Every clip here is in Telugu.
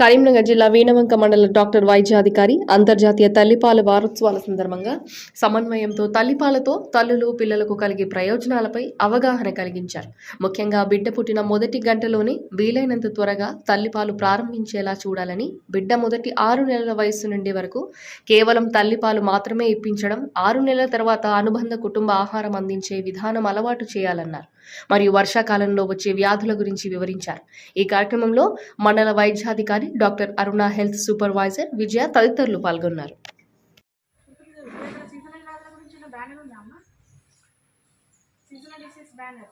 కరీంనగర్ జిల్లా వీణవంక మండల డాక్టర్ వైద్యాధికారి అంతర్జాతీయ తల్లిపాల వారోత్సవాల సందర్భంగా సమన్వయంతో తల్లిపాలతో తల్లులు పిల్లలకు కలిగే ప్రయోజనాలపై అవగాహన కలిగించారు. ముఖ్యంగా బిడ్డ పుట్టిన మొదటి గంటలోనే వీలైనంత త్వరగా తల్లిపాలు ప్రారంభించేలా చూడాలని బిడ్డ మొదటి ఆరు నెలల వయస్సు నుండి వరకు కేవలం తల్లిపాలు మాత్రమే ఇప్పించడం ఆరు నెలల తర్వాత అనుబంధ కుటుంబ ఆహారం అందించే విధానం అలవాటు చేయాలన్నారు. మరియు వర్షాకాలంలో వచ్చే వ్యాధుల గురించి వివరించారు. ఈ కార్యక్రమంలో మండల వైద్యాధికారి doctor Aruna health supervisor Vijaya తదితరులు పాల్గొన్నారు. Seasonal banner.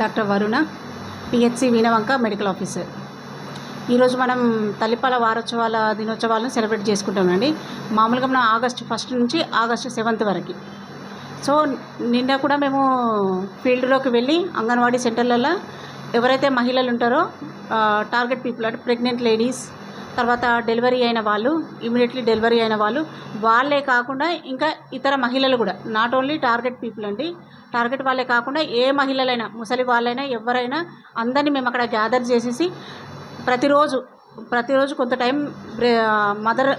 Doctor Varuna PHC Veenavanka medical officer. ఈరోజు మనం తల్లిపాల వారోత్సవాల దినోత్సవాలను సెలబ్రేట్ చేసుకుంటామండి. మామూలుగా మనం ఆగస్టు ఫస్ట్ నుంచి ఆగస్టు సెవెంత్ వరకు. సో నిన్న కూడా మేము ఫీల్డ్లోకి వెళ్ళి అంగన్వాడీ సెంటర్లలో ఎవరైతే మహిళలు ఉంటారో టార్గెట్ పీపుల్ అంటే ప్రెగ్నెంట్ లేడీస్ తర్వాత డెలివరీ అయిన వాళ్ళు ఇమీడియట్లీ డెలివరీ అయిన వాళ్ళు వాళ్ళే కాకుండా ఇంకా ఇతర మహిళలు కూడా నాట్ ఓన్లీ టార్గెట్ పీపుల్ అండి టార్గెట్ వాళ్ళే కాకుండా ఏ మహిళలైనా ముసలి వాళ్ళైనా ఎవరైనా అందరినీ మేము అక్కడ గ్యాదర్ చేసేసి ప్రతిరోజు ప్రతిరోజు కొంత టైం మదర్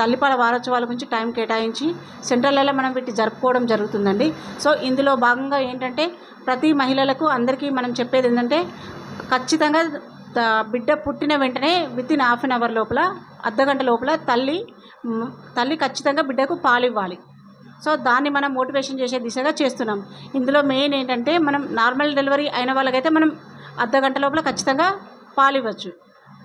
తల్లిపాల వారోత్సవాల గురించి టైం కేటాయించి సెంట్రల్లో మనం వీటి జరుపుకోవడం జరుగుతుందండి. సో ఇందులో భాగంగా ఏంటంటే ప్రతి మహిళలకు అందరికీ మనం చెప్పేది ఏంటంటే ఖచ్చితంగా బిడ్డ పుట్టిన వెంటనే within half an hour లోపల అర్ధగంట లోపల తల్లి తల్లి ఖచ్చితంగా బిడ్డకు పాలు ఇవ్వాలి సో దాన్ని మనం మోటివేషన్ చేసే దిశగా చేస్తున్నాం. ఇందులో మెయిన్ ఏంటంటే మనం నార్మల్ డెలివరీ అయిన వాళ్ళకైతే మనం అర్ధగంట లోపల ఖచ్చితంగా పాలు ఇవ్వచ్చు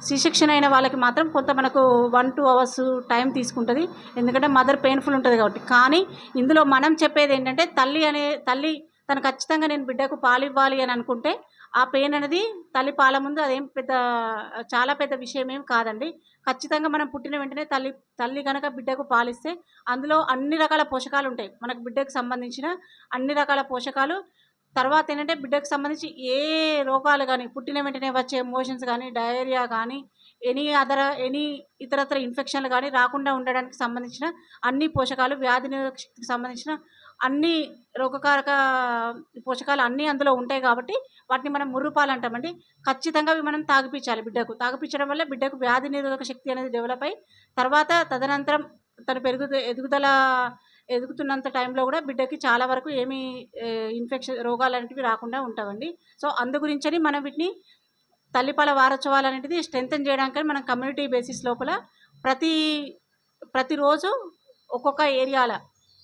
సి సెక్షన్ అయిన వాళ్ళకి మాత్రం కొంత మనకు వన్ టూ అవర్స్ టైం తీసుకుంటుంది. ఎందుకంటే మదర్ పెయిన్ఫుల్ ఉంటుంది కాబట్టి. కానీ ఇందులో మనం చెప్పేది ఏంటంటే తల్లి అనే తల్లి తను ఖచ్చితంగా నేను బిడ్డకు పాలు ఇవ్వాలి అని అనుకుంటే ఆ పెయిన్ అనేది తల్లి పాల ముందు అదేం పెద్ద చాలా పెద్ద విషయం ఏం కాదండి. ఖచ్చితంగా మనం పుట్టిన వెంటనే తల్లి తల్లి కనుక బిడ్డకు పాలిస్తే అందులో అన్ని రకాల పోషకాలు ఉంటాయి. మనకు బిడ్డకు సంబంధించిన అన్ని రకాల పోషకాలు. తర్వాత ఏంటంటే బిడ్డకు సంబంధించి ఏ రోగాలు కానీ పుట్టిన వెంటనే వచ్చే మోషన్స్ కానీ డయేరియా కానీ ఎనీ అదర్ ఎనీ ఇతరత్ర ఇన్ఫెక్షన్లు కానీ రాకుండా ఉండడానికి సంబంధించిన అన్ని పోషకాలు వ్యాధి నిరోధక సంబంధించిన అన్ని రోగకారక పోషకాలు అన్నీ అందులో ఉంటాయి కాబట్టి వాటిని మనం ముర్రుపాలు అంటామండి. ఖచ్చితంగా అవి మనం తాగిపించాలి బిడ్డకు. తాగిపించడం వల్ల బిడ్డకు వ్యాధి నిరోధక శక్తి అనేది డెవలప్ అయ్యి తర్వాత తదనంతరం తను పెరుగు ఎదుగుదల ఎదుగుతున్నంత టైంలో కూడా బిడ్డకి చాలా వరకు ఏమీ ఇన్ఫెక్షన్ రోగాలు అనేటివి రాకుండా ఉంటామండి. సో అందు గురించని మనం వీటిని తల్లిపాల వారోత్సవాలు అనేది స్ట్రెంగ్తన్ చేయడానికి మనం కమ్యూనిటీ బేసిస్ లోపల ప్రతి ప్రతిరోజు ఒక్కొక్క ఏరియాల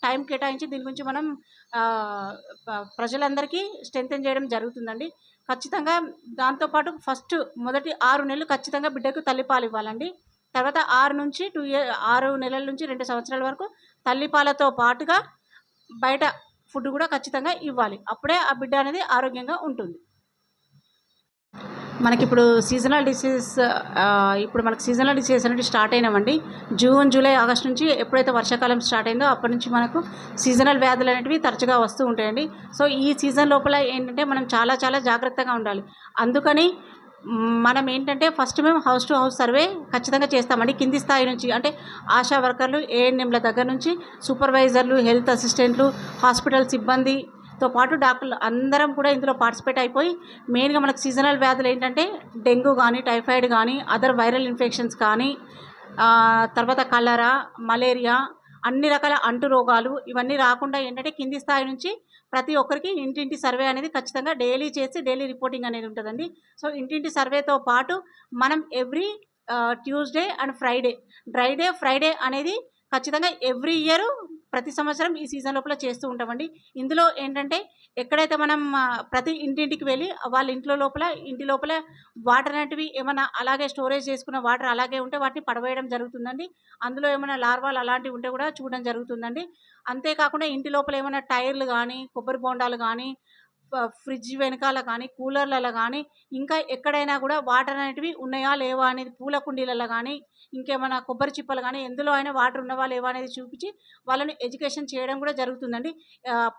టైం కేటాయించి దీని గురించి మనం ప్రజలందరికీ స్ట్రెంగ్తన్ చేయడం జరుగుతుందండి. ఖచ్చితంగా దాంతోపాటు ఫస్ట్ మొదటి ఆరు నెలలు ఖచ్చితంగా బిడ్డకు తల్లిపాలు ఇవ్వాలండి. తర్వాత ఆరు నుంచి టూ ఇయర్ ఆరు నెలల నుంచి రెండు సంవత్సరాల వరకు తల్లిపాలతో పాటుగా బయట ఫుడ్ కూడా ఖచ్చితంగా ఇవ్వాలి. అప్పుడే ఆ బిడ్డ అనేది ఆరోగ్యంగా ఉంటుంది. మనకి ఇప్పుడు సీజనల్ డిసీజ్ ఇప్పుడు మనకు సీజనల్ డిసీజ్ అనేది స్టార్ట్ అయినామండి. జూన్ జూలై ఆగస్ట్ నుంచి ఎప్పుడైతే వర్షాకాలం స్టార్ట్ అయిందో అప్పటి నుంచి మనకు సీజనల్ వ్యాధులు అనేటివి తరచుగా వస్తూ ఉంటాయండి. సో ఈ సీజన్ లోపల ఏంటంటే మనం చాలా చాలా జాగ్రత్తగా ఉండాలి. అందుకని మనం ఏంటంటే ఫస్ట్ మేము హౌస్ టు హౌస్ సర్వే ఖచ్చితంగా చేస్తామండి. కింది స్థాయి నుంచి అంటే ఆశా వర్కర్లు ఏఎన్ఎంల దగ్గర నుంచి సూపర్వైజర్లు హెల్త్ అసిస్టెంట్లు హాస్పిటల్ సిబ్బంది తో పాటు డాక్టర్లు అందరం కూడా ఇందులో పార్టిసిపేట్ అయిపోయి మెయిన్గా మనకు సీజనల్ వ్యాధులు ఏంటంటే డెంగ్యూ కానీ టైఫాయిడ్ కానీ అదర్ వైరల్ ఇన్ఫెక్షన్స్ కానీ తర్వాత కలరా మలేరియా అన్ని రకాల అంటు రోగాలు ఇవన్నీ రాకుండా ఏంటంటే కింది స్థాయి నుంచి ప్రతి ఒక్కరికి ఇంటింటి సర్వే అనేది ఖచ్చితంగా డైలీ చేసి డైలీ రిపోర్టింగ్ అనేది ఉంటుందండి. సో ఇంటింటి సర్వేతో పాటు మనం every Tuesday and Friday dry day Friday అనేది ఖచ్చితంగా ఎవ్రీ ఇయర్ ప్రతి సంవత్సరం ఈ సీజన్ లోపల చేస్తూ ఉంటామండి. ఇందులో ఏంటంటే ఎక్కడైతే మనం ప్రతి ఇంటింటికి వెళ్ళి వాళ్ళ ఇంట్లో లోపల ఇంటి లోపల వాటర్ అనేటివి ఏమైనా అలాగే స్టోరేజ్ చేసుకున్న వాటర్ అలాగే ఉంటే వాటిని పడవేయడం జరుగుతుందండి. అందులో ఏమైనా లార్వాలు అలాంటివి ఉంటే కూడా చూడడం జరుగుతుందండి. అంతేకాకుండా ఇంటి లోపల ఏమైనా టైర్లు కానీ కొబ్బరి బొండాలు కానీ ఫ్రిడ్జ్ వెనకాల కానీ కూలర్లలో కానీ ఇంకా ఎక్కడైనా కూడా వాటర్ అనేటివి ఉన్నాయా లేవా అనేది పూల కుండీలలో కానీ ఇంకేమైనా కొబ్బరి చిప్పలు కానీ ఎందులో అయినా వాటర్ ఉన్నవా లేవా అనేది చూపించి వాళ్ళని ఎడ్యుకేషన్ చేయడం కూడా జరుగుతుందండి.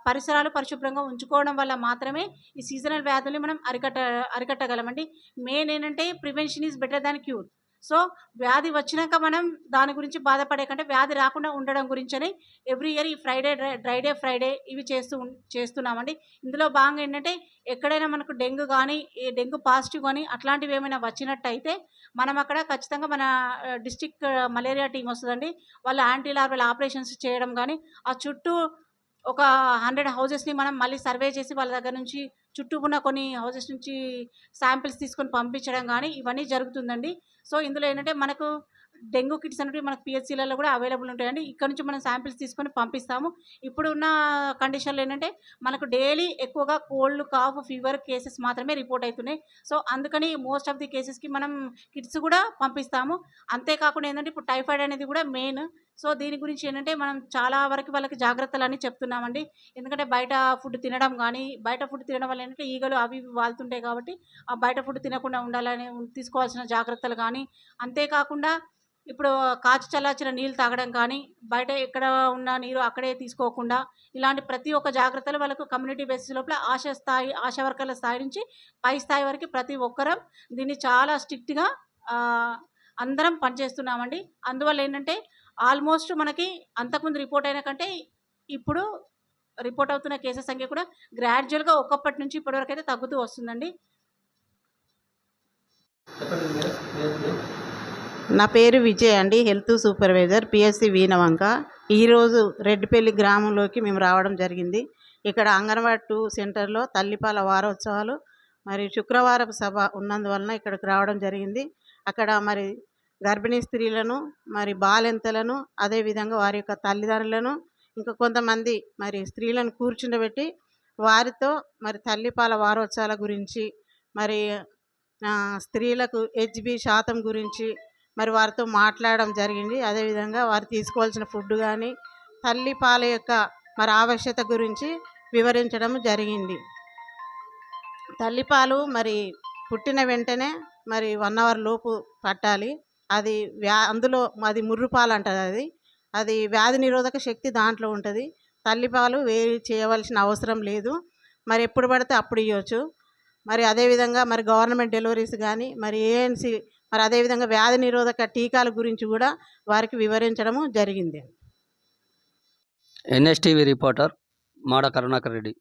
పరిసరాలు పరిశుభ్రంగా ఉంచుకోవడం వల్ల మాత్రమే ఈ సీజనల్ వ్యాధుల్ని మనం అరికట్ట అరికట్టగలమండి. మెయిన్ ఏంటంటే prevention is better than cure. So వ్యాధి వచ్చినాక మనం దాని గురించి బాధపడే కంటే వ్యాధి రాకుండా ఉండడం గురించని ఎవ్రీ ఇయర్ ఈ ఫ్రైడే డ్రైడే ఫ్రైడే ఇవి చేస్తూ చేస్తున్నామండి. ఇందులో భాగంగా ఏంటంటే ఎక్కడైనా మనకు డెంగ్యూ కానీ డెంగ్యూ పాజిటివ్ కానీ అట్లాంటివి ఏమైనా వచ్చినట్టయితే మనం అక్కడ ఖచ్చితంగా మన డిస్టిక్ మలేరియా టీం వస్తుందండి. వాళ్ళు యాంటీ లార్వల్ ఆపరేషన్స్ చేయడం కానీ ఆ చుట్టూ ఒక హండ్రెడ్ హౌజెస్ని మనం మళ్ళీ సర్వే చేసి వాళ్ళ దగ్గర నుంచి చుట్టూ ఉన్న కొన్ని హౌజెస్ నుంచి శాంపిల్స్ తీసుకొని పంపించడం కానీ ఇవన్నీ జరుగుతుందండి. సో ఇందులో ఏంటంటే మనకు డెంగ్యూ కిట్స్ అనేవి మనకు పిహెచ్సిలలో కూడా అవైలబుల్ ఉంటాయండి. ఇక్కడ నుంచి మనం శాంపిల్స్ తీసుకొని పంపిస్తాము. ఇప్పుడు ఉన్న కండిషన్లు ఏంటంటే మనకు డైలీ ఎక్కువగా కోల్డ్ కాఫ్ ఫీవర్ కేసెస్ మాత్రమే రిపోర్ట్ అవుతున్నాయి. సో అందుకని మోస్ట్ ఆఫ్ ది కేసెస్కి మనం కిట్స్ కూడా పంపిస్తాము. అంతేకాకుండా ఏంటంటే ఇప్పుడు టైఫాయిడ్ అనేది కూడా మెయిన్ సో దీని గురించి ఏంటంటే మనం చాలా వరకు వాళ్ళకి జాగ్రత్తలు అని చెప్తున్నామండి. ఎందుకంటే బయట ఫుడ్ తినడం కానీ బయట ఫుడ్ తినడం వల్ల ఏంటంటే ఈగలు అవి ఇవి వాళ్తుంటాయి కాబట్టి ఆ బయట ఫుడ్ తినకుండా ఉండాలని తీసుకోవాల్సిన జాగ్రత్తలు కానీ అంతేకాకుండా ఇప్పుడు కాచి చల్లార్చిన నీళ్ళు తాగడం కానీ బయట ఎక్కడ ఉన్న నీరు అక్కడే తీసుకోకుండా ఇలాంటి ప్రతి ఒక్క జాగ్రత్తలు వాళ్ళకు కమ్యూనిటీ బేసిస్ లోపల ఆశ స్థాయి ఆశా వర్కర్ల స్థాయి నుంచి పై స్థాయి వరకు ప్రతి ఒక్కరం దీన్ని చాలా స్ట్రిక్ట్గా అందరం పనిచేస్తున్నామండి. అందువల్ల ఏంటంటే ఆల్మోస్ట్ మనకి అంతకుముందు రిపోర్ట్ అయిన కంటే ఇప్పుడు రిపోర్ట్ అవుతున్న కేసెస్ సంఖ్య కూడా గ్రాడ్యువల్గా ఒక్కప్పటి నుంచి ఇప్పటివరకు అయితే తగ్గుతూ వస్తుందండి. నా పేరు విజయ్ అండి. హెల్త్ సూపర్వైజర్ పిఎస్సి వీణవంక ఈరోజు రెడ్డిపల్లి గ్రామంలోకి మేము రావడం జరిగింది. ఇక్కడ అంగన్వాడీ టూ సెంటర్లో తల్లిపాల వారోత్సవాలు మరి శుక్రవారపు సభ ఉన్నందువలన ఇక్కడికి రావడం జరిగింది. అక్కడ మరి గర్భిణీ స్త్రీలను మరి బాలెంతలను అదేవిధంగా వారి యొక్క తల్లిదండ్రులను ఇంకా కొంతమంది మరి స్త్రీలను కూర్చుండబెట్టి వారితో మరి తల్లిపాల వారోత్సవాల గురించి మరి స్త్రీలకు హెచ్బి శాతం గురించి మరి వారితో మాట్లాడడం జరిగింది. అదేవిధంగా వారు తీసుకోవాల్సిన ఫుడ్ కానీ తల్లిపాల యొక్క మరి ఆవశ్యత గురించి వివరించడం జరిగింది. తల్లిపాలు మరి పుట్టిన వెంటనే మరి వన్ అవర్ లోపు పట్టాలి. అది వ్యా అందులో అది ముర్రుపాలు అంటారు అది. అది వ్యాధి నిరోధక శక్తి దాంట్లో ఉంటుంది. తల్లిపాలు వేరు చేయవలసిన అవసరం లేదు. మరి ఎప్పుడు పడితే అప్పుడు ఇవ్వచ్చు మరి అదేవిధంగా మరి గవర్నమెంట్ డెలివరీస్ కానీ మరి ఏఎన్సి మరి అదేవిధంగా వ్యాధి నిరోధక టీకాల గురించి కూడా వారికి వివరించడము జరిగింది. NSTV reporter Mada Karunakar Reddy.